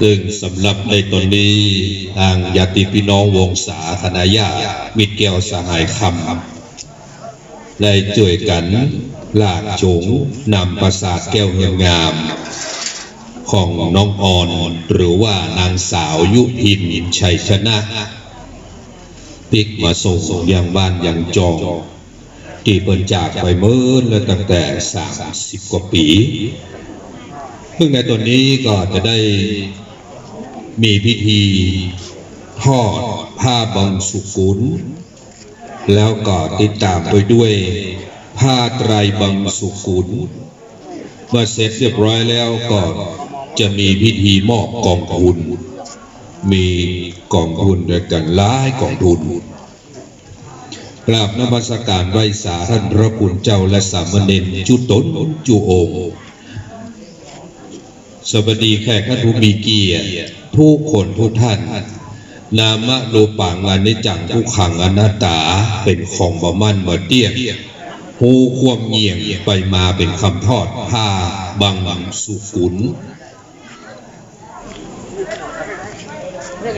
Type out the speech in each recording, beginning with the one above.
ซึ่งสำหรับในตอนนี้ทางญาติพี่น้องวงศาคณะญาติมิตรแก้วสหายคำได้ช่วยกันลากจูงนำประสาทแก้วเฮียงงามของน้องออนหรือว่านางสาวยุพินชัยชนะปิกมาส่งอยังบ้านอยังจอง ที่เปินจากไปเมื่อแล้วตั้งแต่สามสิบกว่าปีซึ่งในตอนนี้ก็จะได้ มีพิธีทอดผ้าบังสุกุล แล้วก็ติดตามไปด้วยผ้าไตรบังสุกุลเมื่อเสร็จเรียบร้อยแล้วก็จะมีพิธีมอบกองทุน มีกองทุนด้วยกันหลายกองทุนกราบนมัสการไหวสาท่านพระคุณเจ้าและสามเณรจุตนจุโองสวัสดีแขกท่านผู้มีเกียรติ ทุกคนทุกท่าน นามะโลปังอนิจจังทุกขังอนัตตาเป็นของบมั่นบ่เตี้ยหูควมเงียงไปมาเป็นคำทอดผ้าบังสุกุล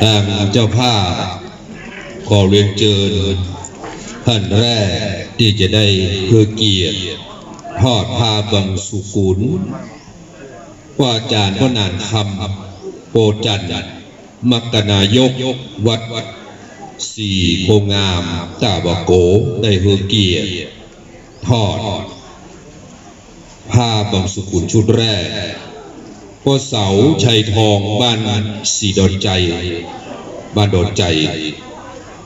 ทางเจ้าผ้าขอเรียนเชิญท่านแรกที่จะได้เพื่อเกียรติทอดผ้าบังสุกุลว่าอาจารย์พระนานคำ โปจันมักกนายกวัดวัดสี่โพงามตาบะโกได้เพื่อเกียรทอด ผ้าบังสุกุลชุดแรกพ่อเสาชัยทองบ้านสีดอนใจ บ้านดอนใจ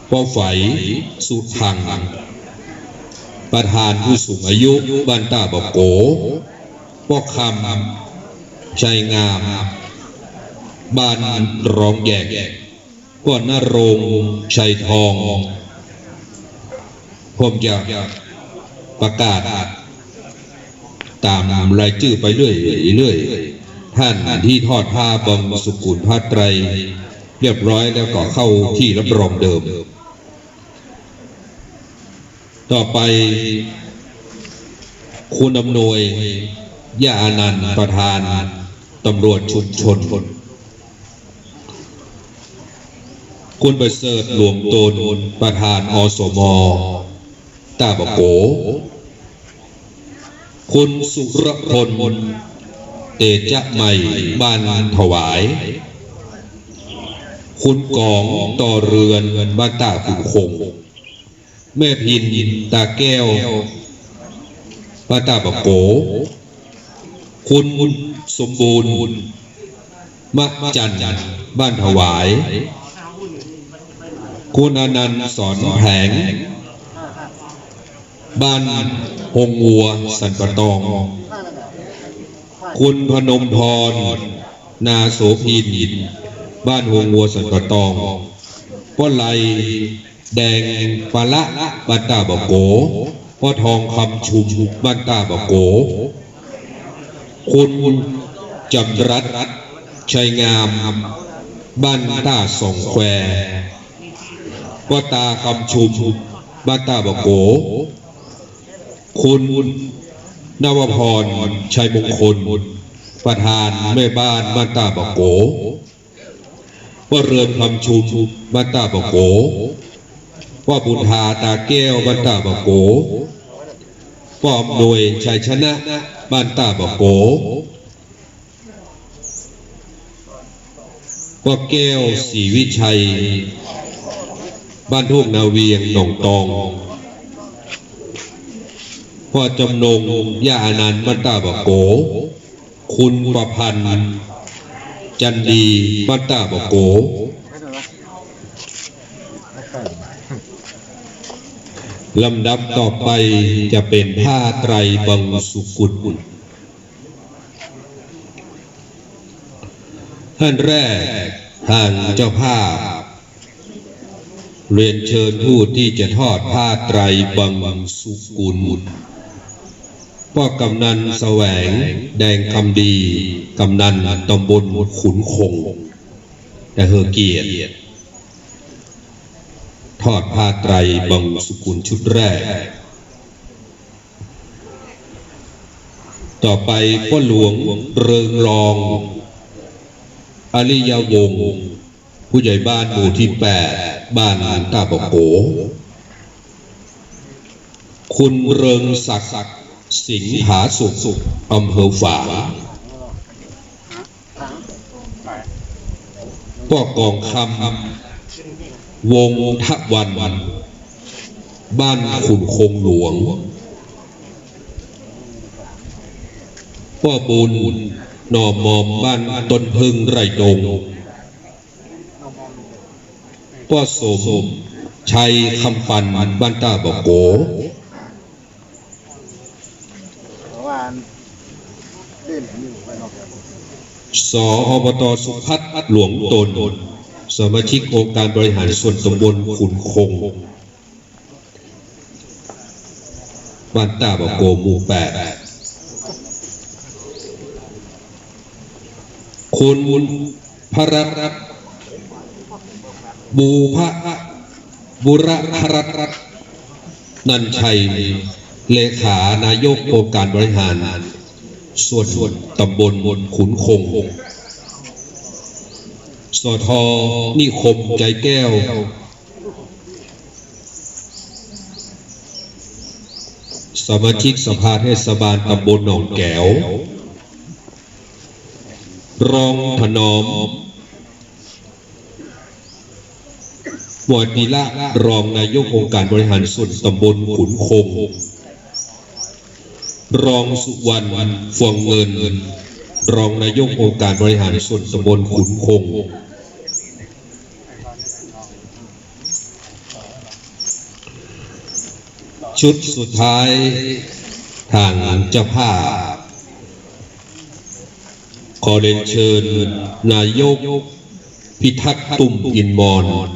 พ่อไฝสุทังประธานผู้สูงอายุบ้านตาบะโกพ่อคำชัยงาม บ้านรองแยกพ่อนรงชัยทองผมจะประกาศ ตามรายชื่อไปเรื่อยเรื่อยท่านที่ทอดผ้าบังสุกุลผ้าไตร เรียบร้อยแล้วก็เข้าที่รับรองเดิม ต่อไปคุณอำนวยย่าอนันต์ประธานตำรวจชุมชน คุณประเสริฐหลวงตนประธานอสมตาบโก คุณสุรพลเตจะใหม่บ้านถวาย คุณกองต่อเรือนบ้านตาขุนคง แม่พินตาแก้วบ้านตาบโก คุณสมบูรณ์มะจันทร์บ้านถวาย คุณอนันต์สอนแผง บ้านหงวัวสันปะตอง คุณพนมพร นาโสพีนบ้านหงวัวสันปะตองพ่อไลแดงปะละบ้านตาบะโกพ่อทองคำชุมบ้านตาบะโก คุณจำรัดชัยงาม บ้านตาสองแคว พ่อตาคำชุมบ้านตาบะโก คุณนวพรชัยมงคล ประธานแม่บ้านบ้านตาบะโกว่าเรือนคำชุมบ้านตาบะโก ว่าบุญธาตาแก้วบ้านตาบะโกว่าอำนวยชัยชนะบ้านตาบะโกว่าแก้วศรีวิชัย บ้านทุ่งนาเวียงหนองตองพ่อจำนงย่าอนันต์บ้านตาบะโก คุณประพันธ์จันดีบ้านตาบะโก ลำดับต่อไปจะเป็นผ้าไตรบังสุกุลท่านแรกทางเจ้าภาพ เรียนเชิญผู้ที่จะทอดผ้าไตรบังสุกุลพ่อกำนันแสวง แดงคำดี กำนันตำบลขุนคง แต่เฮอเกียรติทอดผ้าไตรบังสุกุลชุดแรก ต่อไปพ่อหลวงเริงรอง อริยวงศ์ ผู้ใหญ่บ้านหมู่ที่แปดบ้านตาบกโก คุณเริงศักดิ์สิงหาสุขอำเภอฝางป้อกองคำวงทะวัน บ้านขุนคงหลวงป้อบุญนอมอมบ้านต้นพึ่งไรดง ป้อสมชัยคำปันบ้านตาบกโกเพราะว่าเล่นอปนอกจากสอบตสุพัฒน์หลวงตน สมาชิกองค์การบริหารส่วนตำบลขุนคง บ้านตาบกโกหมู่แปดคุณพระรัตน์ บูพระบุระพรัตน์นันชัย เลขานายกองค์การบริหารส่วนตำบลบนขุนคง สทนิคมใจแก้ว สมาชิกสภาเทศบาลตำบลหนองแก้ว รองถนอม หมวดดีละรองนายกองค์การบริหารส่วนตำบลขุนคง รองสุวรรณฟวงเงิน รองนายกองค์การบริหารส่วนตำบลขุนคง ชุดสุดท้ายทางเจ้าภาพขอเรียนเชิญนายกพิทักษ์ตุ่มอินมอน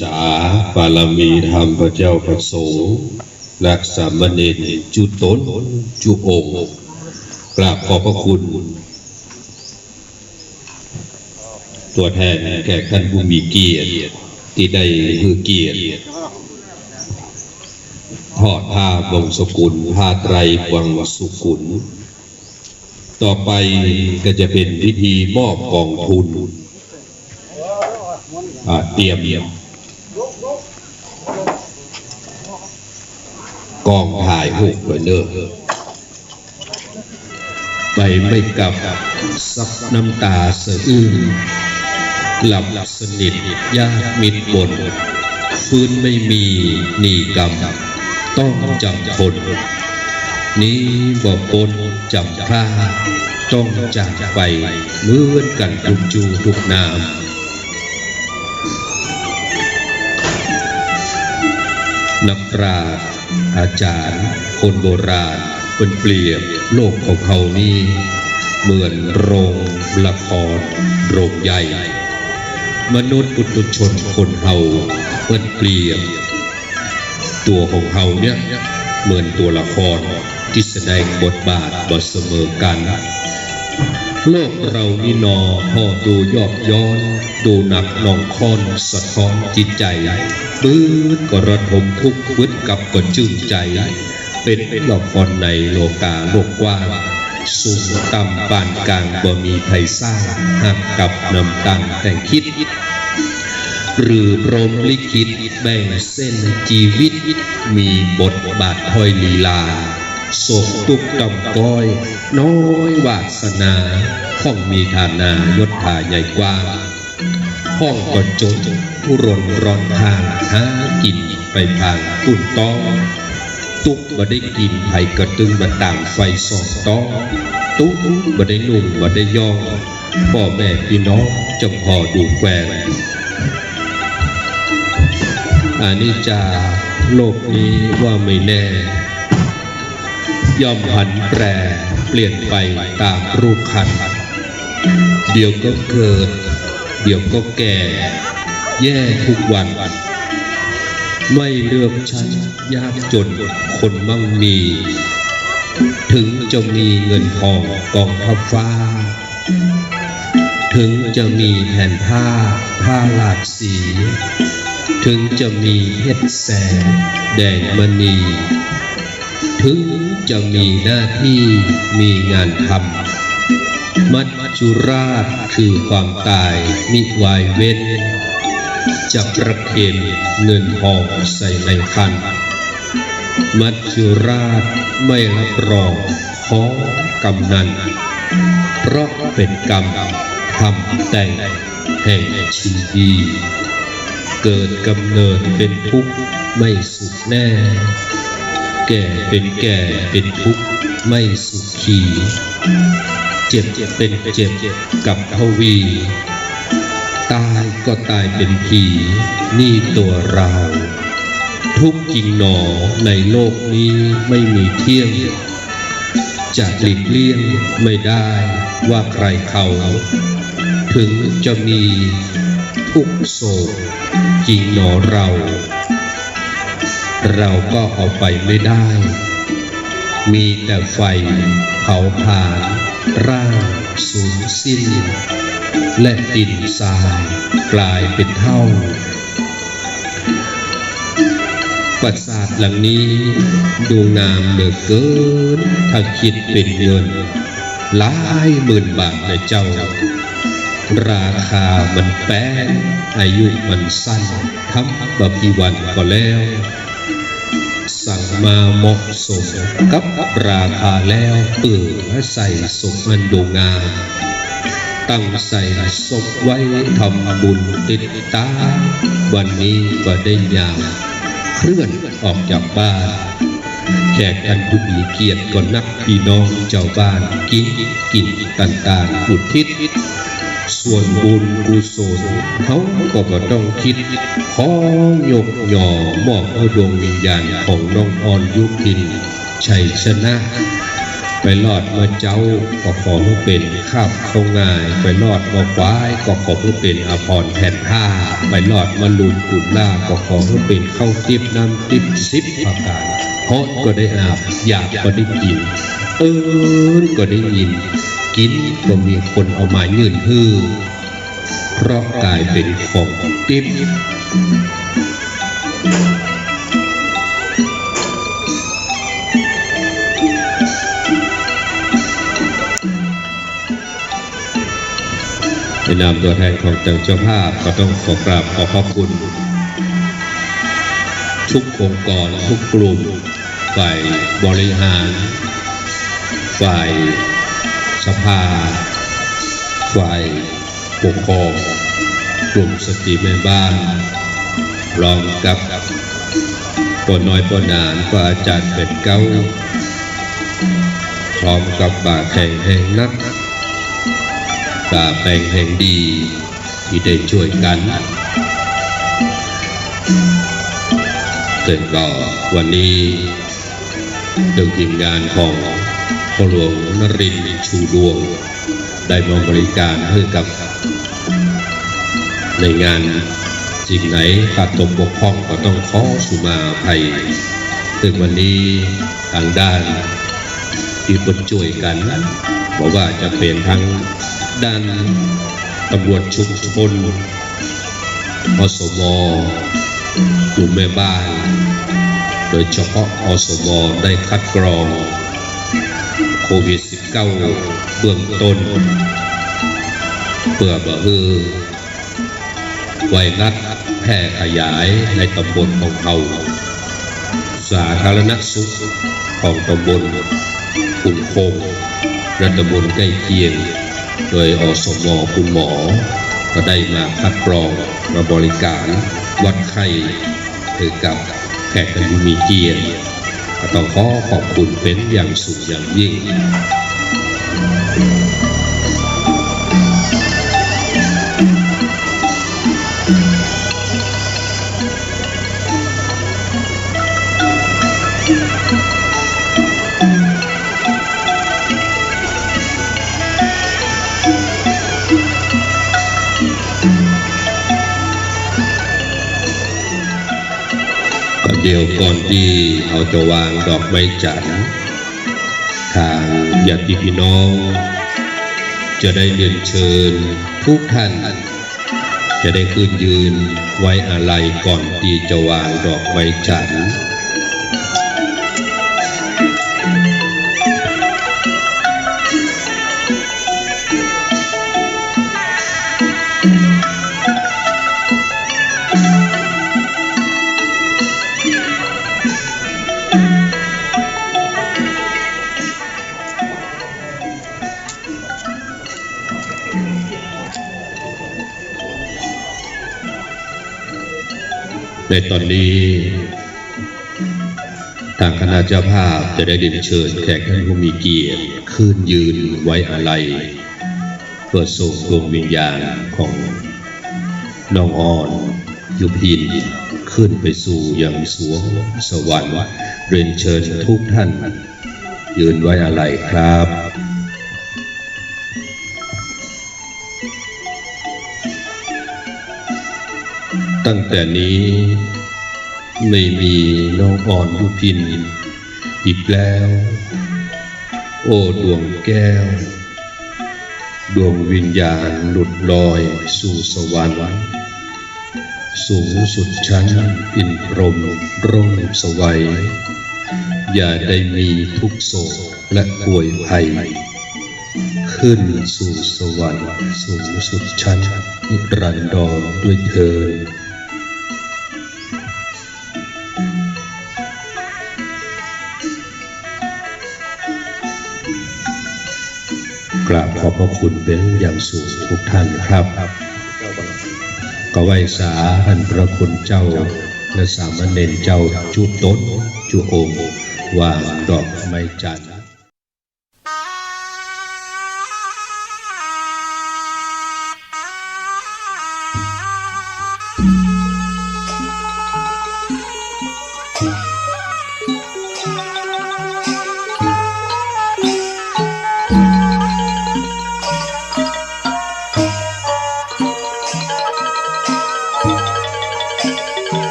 สาปารมีธรรมพระเจ้าพระสงฆ์รักษามเณรจุตนจุองกราบขอบพระคุณ ตัวแทนแขกท่านผู้มีเกียรติที่ได้ฮือเกียรติทอดผ้าบงสกุลผ้าไตรวังสุขุน ต่อไปก็จะเป็นพิธีมอบกองทุนเตรียมกองถ่ายหุกไว้เนอะไปไม่กลับซับน้ำตาสะอื้นหลับสนิทยากมิดบนฟื้นไม่มีหนีกรรม ต้องจำทน นี้บอกปนจำพาต้องจากไปเหมือนกันทุกจูทุกนามนักปราชญ์อาจารย์ คนโบราณเป็นเปรียบโลกของเขานี้เหมือนโรงละครโรงใหญ่ มนุษย์ปุถุชนคนเฮาเป็นเปรียบ ตัวของเฮาเนี่ยเหมือนตัวละคร ที่แสดงบทบาทบทเสมอกัน โลกเรานี่นอพอดูยอบย้อน ดูหนักหนองคอนสะท้อนจิตใจปื้ดก็ระทมทุกข์วึดกับก็จื้นใจเป็นละครในโลกาโลกกว้างสูงต่ำปานกลางบ่มีไทยสร้างหักกับนำตังแต่งคิด หรือพรมลิขิตแบ่งเส้นชีวิต มีบทบาทถอยลีลา โศกตุกตำก้อย น้อยวาสนาห้องมีฐานายศถาใหญ่กว้างห้องก็จนผู้รนร้อนทางหากินไปผ่านปุ่นต้องตุกบ่ได้กินไผ่กระตึงมาต่างไฟสองต้องตุกบ่ได้นุ่งบ่ได้ย่องพ่อแม่พี่น้องจำพอดูแควงอานิจจาโลกนี้ว่าไม่แน่ ย่อมผันแปรเปลี่ยนไปตามรูปคัน เดี๋ยวก็เกิด เดี๋ยวก็แก่ แย่ทุกวัน ไม่เลือกชั้นยากจนคนมั่งมี ถึงจะมีเงินทองกองทัพฟ้า ถึงจะมีแผ่นผ้าผ้าหลากสี ถึงจะมีเพชรแสนแดงมณี ถึงจะมีหน้าที่มีงานทำมัจจุราชคือความตายมิวายเว้น จะประเคนเงินทองใส่ในคัน มัจจุราชไม่รับรองของกำนันเพราะเป็นกรรมทำแต่งแห่งชีวีเกิดกำเนิดเป็นทุกข์ไม่สุขแน่ แก่เป็นแก่เป็นทุกข์ไม่สุขี เจ็บเป็นเจ็บกับทวี ตายก็ตายเป็นผีนี่ตัวเรา ทุกจริงหนอในโลกนี้ไม่มีเที่ยงจะหลีกเลี่ยงไม่ได้ว่าใครเขา ถึงจะมีทุกโศกจริงหนอเรา เราก็เอาไปไม่ได้ มีแต่ไฟเผาผลาญร่างสูญสิ้น และดินทรายกลายเป็นเท่าปราสาทหลังนี้ดูงามเหลือเกิน ถ้าคิดเป็นเงินหลายหมื่นบาทเลยเจ้า ราคามันแป้งอายุมันสั้นทำบะพีวันก็แล้ว มาเหมาะสมกับราคาแล้วเปื่อใส่ศพมันดูงาม ตั้งใส่ศพไว้ทำบุญติดตา วันนี้ก็ได้ยามเคลื่อนออกจากบ้านแขกกันทุกมีเกียรติก็นักพี่น้องเจ้าบ้านกินกินต่างๆอุทิศ ส่วนบุญกุศลเขาก็บ่ต้องคิดขอยกหย่อมอบเอาดวงวิญญาณของน้องออนยุพิน ชัยชนะ ไปรอดมาเจ้าก็ขอให้เป็นข้าบเข้าง่าย ไปรอดมาควายก็ขอให้เป็นอภรแผ่นผ้า ไปรอดมาลุนกุนล่าก็ขอให้เป็นข้าวติบน้ำติบสิบประการเพราะก็ได้อาบอยากก็ได้กินเอินก็ได้ยิน กินก็มีคนเอามายื่นฮื้อเพราะกลายเป็นของติบในนามตัวแทนของเจ้าเจ้าภาพก็ต้องขอกราบขอขอบคุณ ทุกองค์กรทุกกลุ่ม ฝ่ายบริหาร ฝ่าย สภา ฝ่ายปกครองกลุ่มสตรีแม่บ้านรอมกับปนน้อยปนานก็อาจารย์เป็นเก้า พร้อมกับบาแข่งแห่งนักกาแปลงแห่งดีที่ได้ช่วยกันเกิดก็วันนี้ดึงทีมงานของ พ่อหลวงนรินทร์ชูดวง ได้มาบริการให้กับ ในงานสิ่งไหนขาดตกบกพร่องก็ต้องขอสุมาภัยซึ่งวันนี้ทางด้านที่คนช่วยกันบอกว่าจะเป็นทั้งด้านตำรวจชุมชนอสมกลุ่มแม่บ้าน โดยเฉพาะอสมได้คัดกรอง โควิด -19 เบื้องต้น เพื่อบ่ฮือไวรัสแพร่ขยายในตำบลของเขา สาธารณสุขของตำบลขุนคงและตำบลใกล้เคียง โดยอสมอคุณหมอ ก็ได้มาคัดกรองมาบริการวัดไข้ให้กับแขกผู้มีเกียรติ ต้องขอขอบคุณเป็นอย่างสุดอย่างยิ่ง ก่อนที่เราจะวางดอกไม้จันทร์ทางญาติพี่น้อง จะได้เรียนเชิญทุกท่าน จะได้ขึ้นยืนไว้อาลัยก่อนที่จะวางดอกไม้จันทร์ ในตอนนี้ ทางคณะเจ้าภาพจะได้เรียนเชิญแขกท่านผู้มีเกียรติขึ้นยืนไว้อาลัยเพื่อส่งดวงวิญญาณของน้องอ่อนยุพินขึ้นไปสู่อยังสวงสวรรค์เรียนเชิญทุกท่าน ยืนไว้อาลัยครับ ตั้งแต่นี้ไม่มีน้องอ่อนยุพิน อีกแล้ว โอ้ดวงแก้ว ดวงวิญญาณหลุดลอยสู่สวรรค์สูงสุดชั้นอินพรหมร่มสวัย อย่าได้มีทุกโศกและป่วยภัย ขึ้นสู่สวรรค์สูงสุดชั้นนิรันดรด้วยเธอ กราบขอบพระคุณเป็นอย่างสูงทุกท่านครับก็ไหวสาท่านพระคุณเจ้าและสามเณรเจ้าจุต้นจุอมวางดอกไม้จันทร์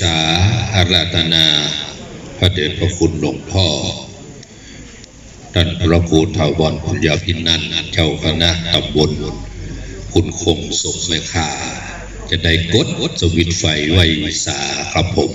ษาอาราธนา พระเดชพระคุณหลวงพ่อ ท่านพระครูถาวรพุญญาพินันท์เจ้าคณะตำบลคุณคงสมเม่ค่าจะได้กดสวิตไฟไว้สาครับผม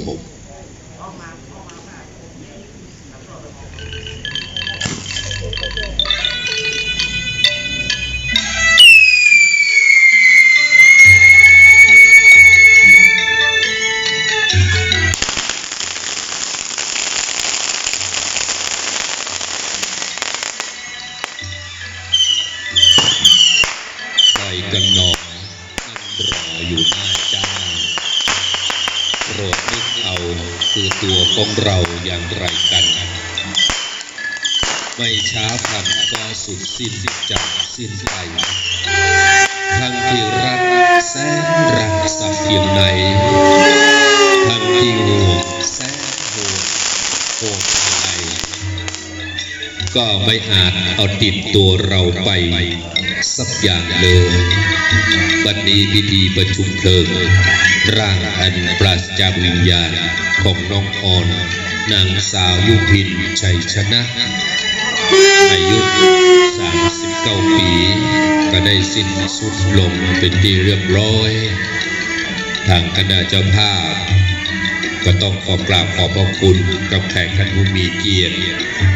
ไม่ช้าพันก็สุดสิ้นจากสิ้นไปทั้งที่รักแสนรักสักเพียงไหนทั้งที่ห่วงแสนห่วงโหดอะไรก็ไม่อาจเอาติดตัวเราไป สักอย่างเลยบัดนี้พิธีประชุมเพลิง ร่างอันปราศจากวิญญาณของน้องออนนางสาวยุพินชัยชนะ อายุ 39 ปี ก็ได้สิ้นสุดลงเป็นที่เรียบร้อย ทางคณะเจ้าภาพ ก็ต้องขอกราบขอบพระคุณกับแขกท่านผู้มีเกียรติ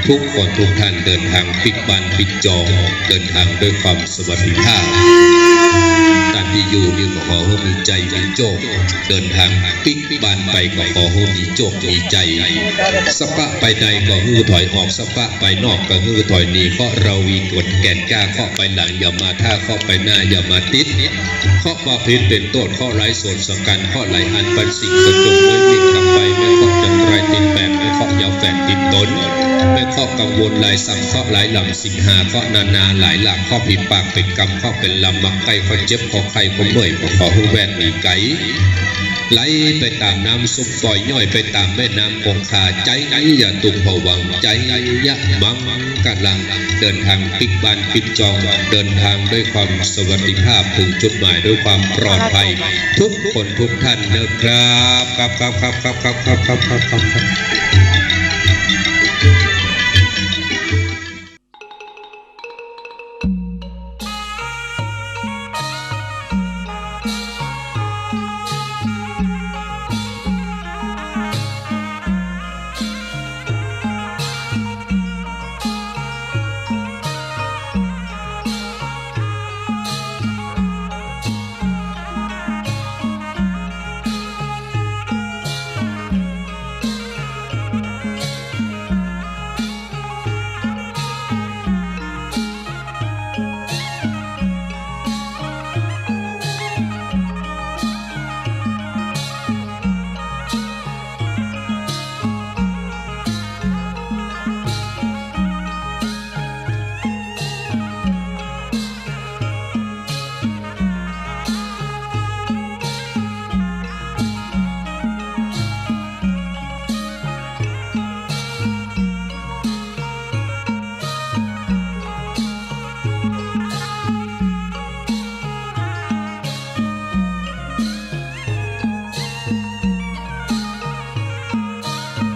ทุกคนทุกท่านเดินทางปิกบันปิกจองเดินทางด้วยความสวัสดิภาพ ตันที่อยู่นี่ก็ขอให้มีใจมีโจกเดินทางปิกบานไปก็ขอให้มีโจกมีใจสปะไปในก็ฮือถอยออกสปะไปนอกก็ฮือถอยหนีเพราะเราวีกดแก่นกล้าเข้าไปหลังอย่ามาท่าเข้าไปหน้าอย่ามาติด ข้อพิษเป็นต้นข้อไร้ส่วนสำคัญข้อไหลอันปันสิ่งกระจงไว้วิ่งกลับไปไม่ข้อจังไรติดแปดไม่ข้อยาวแฝดติดตนไม่ข้อกังวลหลายสั่งข้อหลายหลังสิงหาข้อนานาหลายหลักข้อผิดปากเป็นกรรมข้อเป็นลำมักไก่ข้อเจ็บข้อไข่ข้อเมื่อยข้อหูแวดมีไก่ ไหลไปตามน้ำซุปปล่อยย่อยไปตามแม่น้ำคงคาใจอย่าตุกผวังใจยะมังกำลัง เดินทางปิดบ้านปิดจอง เดินทางด้วยความสวัสดิภาพถึงจุดหมายด้วยความปลอดภัย ทุกคนทุกท่านนะครับครับครับครับครับครับครับครับครับครับ